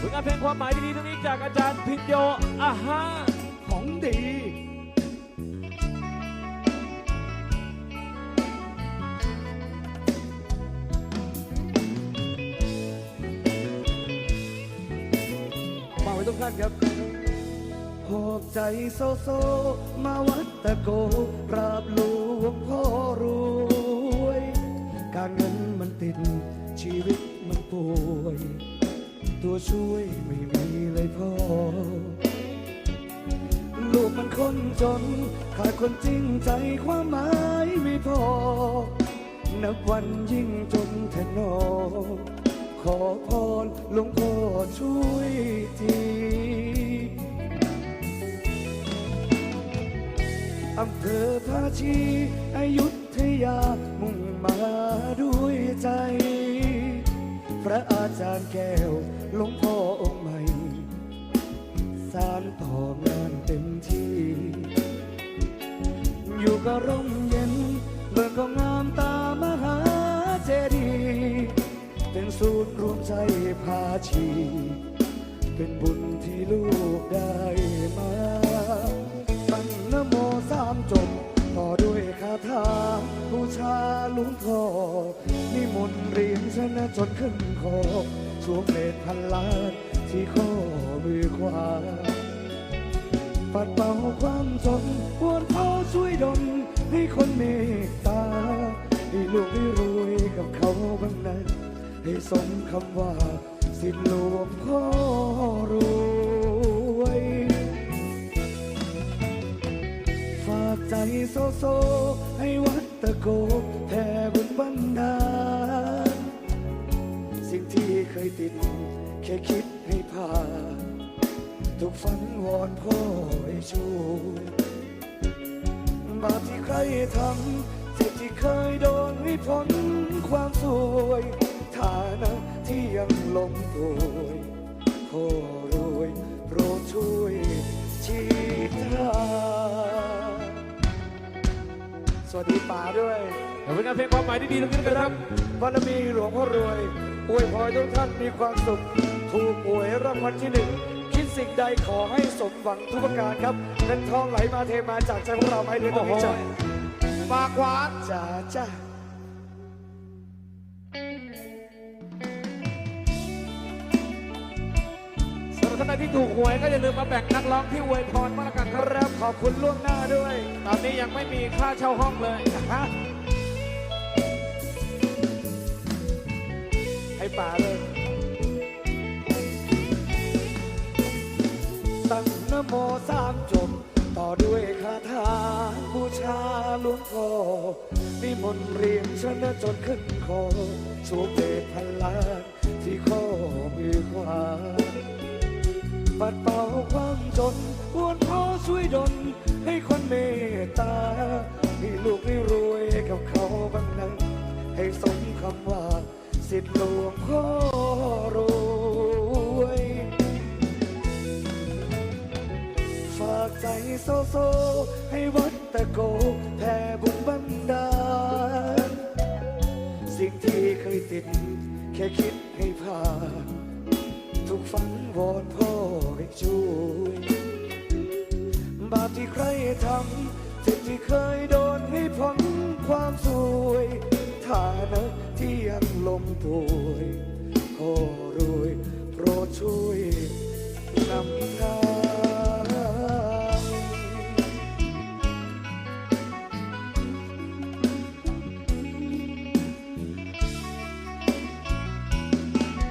ผลงานเพลงความหมายดีๆตรงนี้จากอาจารย์พินโยอาฮาของดีฝาไว้ทุกท่านครับหอบใจโซโซ มาวัดตะโกกราบหลวงพ่อรวย การเงินมันติดชีวิตมันป่วย ตัวช่วยไม่มีเลยพ่อ ลูกมันคนจน ขาดคนจริงใจความหมายไม่พอ นับวันยิ่งจนแทนนอ ขอพรหลวงพ่อช่วยทีอำเภอภาชีอายุธยามุ่งมาด้วยใจ พระอาจารย์แก้ว หลวงพ่อองค์ใหม่ สารต่องานเต็มที่ อยู่กับร่มเย็นเบิกก็งามตามหาเจดีย์เป็นศูนย์รวมใจพาชี เป็นบุญที่ลูกได้มาตั้งนโมสามจบ ต่อด้วยคาถาบูชาหลุงพ่อ เรียนะจนขึ้นคอสวมเมตพันล้านที่ข้อมือขวาปัดเป่าความจนปวดพ่อช่วยดลให้คนเมตตาให้ลูกได้รวยกับเขาบ้างนะให้สมคำว่า สิทธิหลวงพ่อรวยฝากใจโซโซ ให้วัดตะโกแผ่บุญบันดา ติด แค่คิดให้ผ่านทุกฝันวอนพ่อให้ช่วยบาปที่ใครทำเจ็บที่เคยโดนไม่พ้นความสวย ฐานะที่ยังลงตัวยพ่อ สวัสดีป๋าด้วยผลงานเพลงความหมายดีๆตรงนี้นะครับบารมีหลวงพ่อรวยอวยพรทุกท่านมีความสุข ถูกหวยรางวัลที่หนึ่งคิดสิ่งใดขอให้สมหวังทุกประการครับเงินทองไหลมาเทมาจากใจพวกเราไม่เดือนตรงนี้จ้ะฝากหวานจ้าจ้า ท่านใดที่ถูกหวยก็อย่าลืมมาแบ่งนักร้องที่อวยพรมาละกันคครับรับขอบคุณล่วงหน้าด้วย ตอนนี้ยังไม่มีค่าเช่าห้องเลยฮะให้ป่าเลยตั้งนะโมสามจบ ต่อด้วยคาถาบูชาหลวงพ่อนิมนต์เรียนชนะจนขึ้นคอสวมเดชพันล้านที่ข้อมือขวา ปัดเป่าความจนวนพ่อช่วยดลให้คนเมตตา ให้ลูกได้รวยกับเขาบ้างนะให้สมคำว่า สิทธิหลวงพ่อรวยฝากใจโซโซ ให้วัดตะโกแผ่บุญบันดาลสิ่งที่เคยติด แค่คิดให้ผ่าน ทุกฝันวอนพ่อให้ช่วยบาปที่ใครทำเจ็บที่เคยโดนให้พ้นความสวยฐานะที่ยังลมป่วยพ่อรวยโปรดช่วยนำทาง